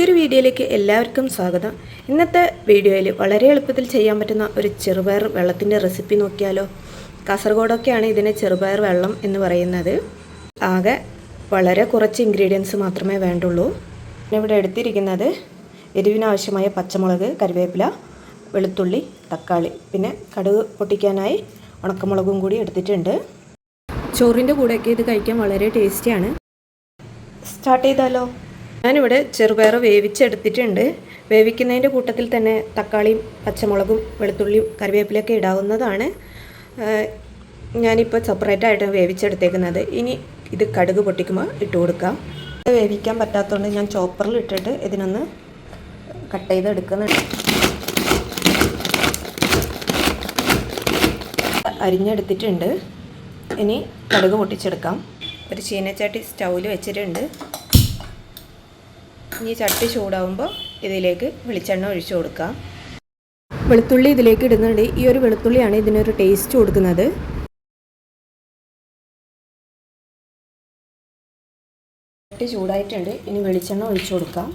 പുതിയൊരു വീഡിയോയിലേക്ക് എല്ലാവർക്കും സ്വാഗതം. ഇന്നത്തെ വീഡിയോയിൽ വളരെ എളുപ്പത്തിൽ ചെയ്യാൻ പറ്റുന്ന ഒരു ചെറുപയർ വെള്ളത്തിന്റെ റെസിപ്പി നോക്കിയാലോ? കാസർഗോഡൊക്കെയാണ് ഇതിനെ ചെറുപയർ വെള്ളം എന്ന് പറയുന്നത്. ആകെ വളരെ കുറച്ച് ഇൻഗ്രീഡിയൻസ് മാത്രമേ വേണ്ടുള്ളൂ. ഇവിടെ എടുത്തിരിക്കുന്നത് എരിവിനാവശ്യമായ പച്ചമുളക് കരിവേപ്പില വെളുത്തുള്ളി തക്കാളി. പിന്നെ കടുക് പൊട്ടിക്കാനായി ഉണക്കമുളകും കൂടി എടുത്തിട്ടുണ്ട്. ചോറിന്റെ കൂടെയൊക്കെ ഇത് കഴിക്കാൻ വളരെ ടേസ്റ്റിയാണ്. സ്റ്റാർട്ട് ചെയ്താലോ? ഞാനിവിടെ ചെറുപയർ വേവിച്ചെടുത്തിട്ടുണ്ട്. വേവിക്കുന്നതിന്റെ കൂട്ടത്തിൽ തന്നെ തക്കാളിയും പച്ചമുളകും വെളുത്തുള്ളിയും കറിവേപ്പിലൊക്കെ ഇടാവുന്നതാണ്. ഞാനിപ്പോൾ സെപ്പറേറ്റ് ആയിട്ട് വേവിച്ചെടുത്തേക്കുന്നത്. ഇനി ഇത് കടുക് പൊട്ടിക്കുമ്പോൾ ഇട്ട് കൊടുക്കാം. ഇത് വേവിക്കാൻ പറ്റാത്തതുകൊണ്ട് ഞാൻ ചോപ്പറിൽ ഇട്ടിട്ട് ഇതിനൊന്ന് കട്ട് ചെയ്ത് ചെയ്തെടുക്കുന്നുണ്ട്. അരിഞ്ഞെടുത്തിട്ടുണ്ട്. ഇനി കടുക് പൊട്ടിച്ചെടുക്കാം. ഒരു ചീനച്ചട്ടി സ്റ്റൗവിൽ വെച്ചിട്ടുണ്ട്. ഇനി ചട്ടി ചൂടാവുമ്പോൾ ഇതിലേക്ക് വെളിച്ചെണ്ണ ഒഴിച്ചു കൊടുക്കാം വെളുത്തുള്ളി ഇതിലേക്ക് ഇടുന്നുണ്ട്. ഈ ഒരു വെളുത്തുള്ളിയാണ് ഇതിനൊരു ടേസ്റ്റ് കൊടുക്കുന്നത്. ചട്ടി ചൂടായിട്ടുണ്ട്. ഇനി വെളിച്ചെണ്ണ ഒഴിച്ചു കൊടുക്കാം.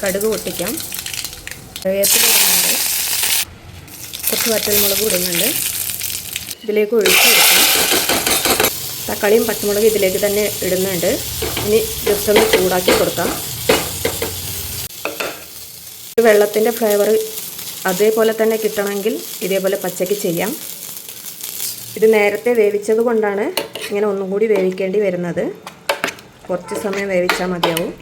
കടുക് പൊട്ടിക്കാം. കറിവേപ്പില ഇടുന്നുണ്ട്. കുറച്ച് വറ്റൽമുളക് ഇടുന്നുണ്ട്. ഇതിലേക്ക് ഒഴിച്ചു കൊടുക്കാം. തക്കാളിയും പച്ചമുളകും ഇതിലേക്ക് തന്നെ ഇടുന്നുണ്ട്. ഇനി ജസ്റ്റ് ഒന്ന് ചൂടാക്കി കൊടുക്കാം. വെള്ളത്തിന്റെ ഫ്ലേവർ അതേപോലെ തന്നെ കിട്ടണമെങ്കിൽ ഇതേപോലെ പച്ചയ്ക്ക് ചെയ്യാം. ഇത് നേരത്തെ വേവിച്ചത് കൊണ്ടാണ് ഇങ്ങനെ ഒന്നും കൂടി വേവിക്കേണ്ടി വരുന്നത്. കുറച്ച് സമയം വേവിച്ചാൽ മതിയാവും.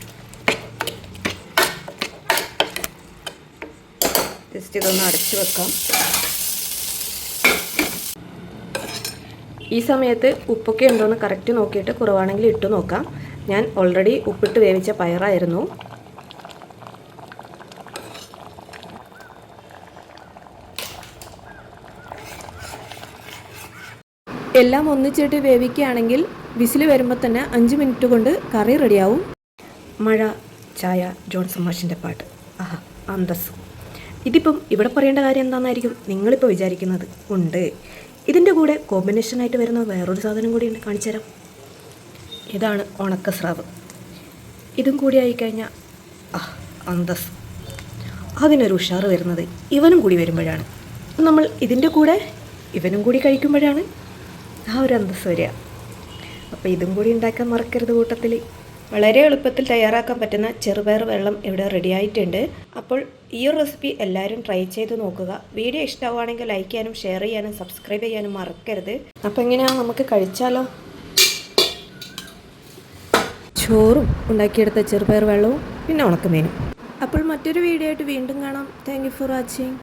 ജസ്റ്റ് ഇതൊന്ന് അടച്ചു വെക്കാം. ഈ സമയത്ത് ഉപ്പൊക്കെ ഉണ്ടോയെന്ന് കറക്റ്റ് നോക്കിയിട്ട് കുറവാണെങ്കിൽ ഇട്ടു നോക്കാം. ഞാൻ ഓൾറെഡി ഉപ്പിട്ട് വേവിച്ച പയറായിരുന്നു. എല്ലാം ഒന്നിച്ചിട്ട് വേവിക്കുകയാണെങ്കിൽ വിസിൽ വരുമ്പോൾ തന്നെ അഞ്ച് മിനിറ്റ് കൊണ്ട് കറി റെഡിയാവും. മഴ ചായ ജോൺസൺ മാഷിന്റെ പാട്ട്. ആഹാ അന്തസ് ഇതിപ്പം ഇവിടെ പറയേണ്ട കാര്യം എന്താണെന്നായിരിക്കും നിങ്ങളിപ്പോൾ വിചാരിക്കുന്നത് ഉണ്ട്. ഇതിന്റെ കൂടെ കോമ്പിനേഷനായിട്ട് വരുന്ന വേറൊരു സാധനം കൂടി ഉണ്ട് കാണിച്ചു തരാം. ഇതാണ് ഉണക്കസ്രാവ്. ഇതും കൂടി ആയിക്കഴിഞ്ഞാൽ ആ അന്തസ്. അതിനൊരു ഉഷാറ് വരുന്നത് ഇവനും കൂടി വരുമ്പോഴാണ്. നമ്മൾ ഇതിന്റെ കൂടെ ഇവനും കൂടി കഴിക്കുമ്പോഴാണ് ആ ഒരു അന്തസ് വരിക. അപ്പോൾ ഇതും കൂടി ഉണ്ടാക്കാൻ മറക്കരുത് കൂട്ടത്തിൽ വളരെ എളുപ്പത്തിൽ തയ്യാറാക്കാൻ പറ്റുന്ന ചെറുപയർ വെള്ളം ഇവിടെ റെഡിയായിട്ടുണ്ട് അപ്പോൾ ഈ ഒരു റെസിപ്പി എല്ലാവരും ട്രൈ ചെയ്ത് നോക്കുക. വീഡിയോ ഇഷ്ടമാവുകയാണെങ്കിൽ ലൈക്ക് ചെയ്യാനും ഷെയർ ചെയ്യാനും സബ്സ്ക്രൈബ് ചെയ്യാനും മറക്കരുത്. അപ്പോൾ എങ്ങനെയാണ് നമുക്ക് കഴിച്ചാലോ? ചോറും ഉണ്ടാക്കിയെടുത്ത ചെറുപയർ വെള്ളവും പിന്നെ ഉണക്കമീനും. അപ്പോൾ മറ്റൊരു വീഡിയോ ആയിട്ട് വീണ്ടും കാണാം. Thank for watching